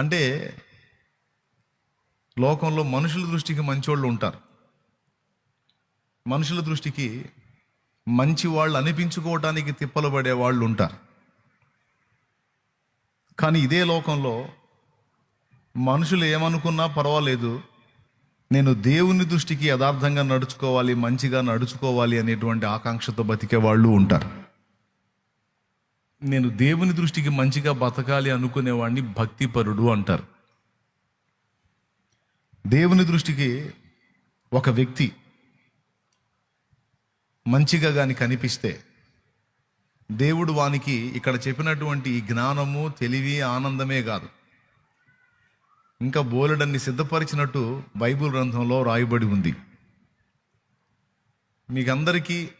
అంటే లోకంలో మనుషుల దృష్టికి మంచోళ్ళు ఉంటారు. మనుషుల దృష్టికి మంచి వాళ్ళు అనిపించుకోవటానికి తిప్పలు పడే వాళ్ళు ఉంటారు. కానీ ఇదే లోకంలో మనుషులు ఏమనుకున్నా పర్వాలేదు నేను దేవుని దృష్టికి యథార్థంగా నడుచుకోవాలి మంచిగా నడుచుకోవాలి అనేటువంటి ఆకాంక్షతో బతికే వాళ్ళు ఉంటారు. నేను దేవుని దృష్టికి మంచిగా బతకాలి అనుకునేవాడిని భక్తిపరుడు అంటారు. దేవుని దృష్టికి ఒక వ్యక్తి మంచిగా కానీ కనిపిస్తే దేవుడు వానికి ఇక్కడ చెప్పినటువంటి జ్ఞానము తెలివి ఆనందమే కాదు. ఇంకా బోలెడన్ని సిద్ధపరిచినట్టు బైబిల్ గ్రంథంలో రాయబడి ఉంది. మీకందరికీ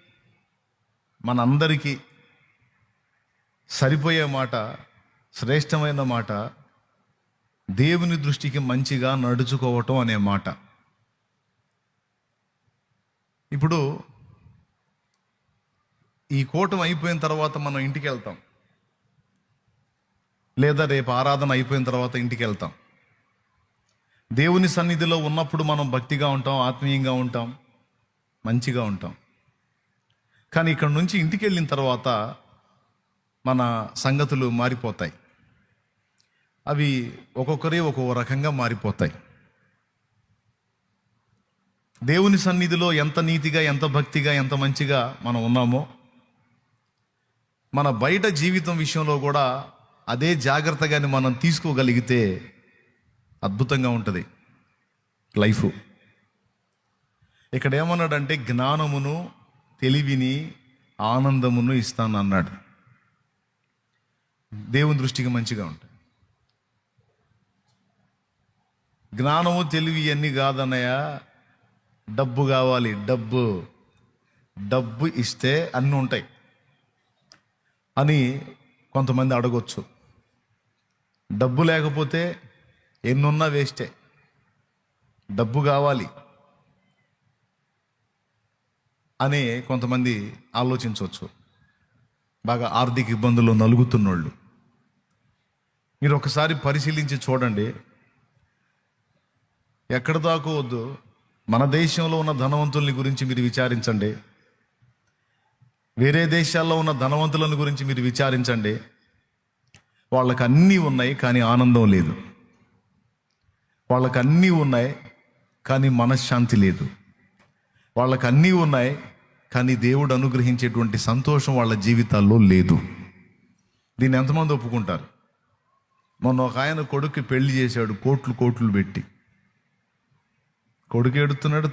మనందరికీ సరిపోయే మాట శ్రేష్టమైన మాట దేవుని దృష్టికి మంచిగా నడుచుకోవటం అనే మాట. ఇప్పుడు ఈ కూటం అయిపోయిన తర్వాత మనం ఇంటికి వెళ్తాం. లేదా రేపు ఆరాధన అయిపోయిన తర్వాత ఇంటికి వెళ్తాం. దేవుని సన్నిధిలో ఉన్నప్పుడు మనం భక్తిగా ఉంటాం ఆత్మీయంగా ఉంటాం మంచిగా ఉంటాం. కానీ ఇక్కడ నుంచి ఇంటికి వెళ్ళిన తర్వాత మన సంగతులు మారిపోతాయి. అవి ఒక్కొక్కరే ఒక్కొక్క రకంగా మారిపోతాయి. దేవుని సన్నిధిలో ఎంత నీతిగా ఎంత భక్తిగా ఎంత మంచిగా మనం ఉన్నామో మన బయట జీవితం విషయంలో కూడా అదే జాగ్రత్తగాని మనం తీసుకోగలిగితే అద్భుతంగా ఉంటుంది లైఫ్. ఇక్కడ ఏమన్నాడంటే జ్ఞానమును తెలివిని ఆనందమును ఇస్తాను అన్నాడు దేవుని దృష్టికి మంచిగా ఉంటాయి. జ్ఞానము తెలివి అన్నీ కాదన్నయ్య? డబ్బు కావాలి డబ్బు. డబ్బు ఇస్తే అన్నీ ఉంటాయి. అని కొంతమంది అడగొచ్చు. డబ్బు లేకపోతే ఎన్నున్నా వేస్టే. డబ్బు కావాలి అని కొంతమంది ఆలోచించవచ్చు బాగా ఆర్థిక ఇబ్బందుల్లో నలుగుతున్నోళ్ళు. మీరు ఒకసారి పరిశీలించి చూడండి. ఎక్కడ దాకా వద్దు. మన దేశంలో ఉన్న ధనవంతుల్ని గురించి మీరు విచారించండి. వేరే దేశాల్లో ఉన్న ధనవంతులను గురించి మీరు విచారించండి. వాళ్ళకి అన్నీ ఉన్నాయి కానీ ఆనందం లేదు. వాళ్ళకి అన్నీ ఉన్నాయి కానీ మనశ్శాంతి లేదు. వాళ్ళకి అన్నీ ఉన్నాయి కానీ దేవుడు అనుగ్రహించేటువంటి సంతోషం వాళ్ళ జీవితాల్లో లేదు. దీన్ని ఎంతమంది ఒప్పుకుంటారు? మొన్న ఒక ఆయన కొడుకు పెళ్ళి చేశాడు కోట్లు కోట్లు పెట్టి. కొడుకు ఎడుతున్నాడు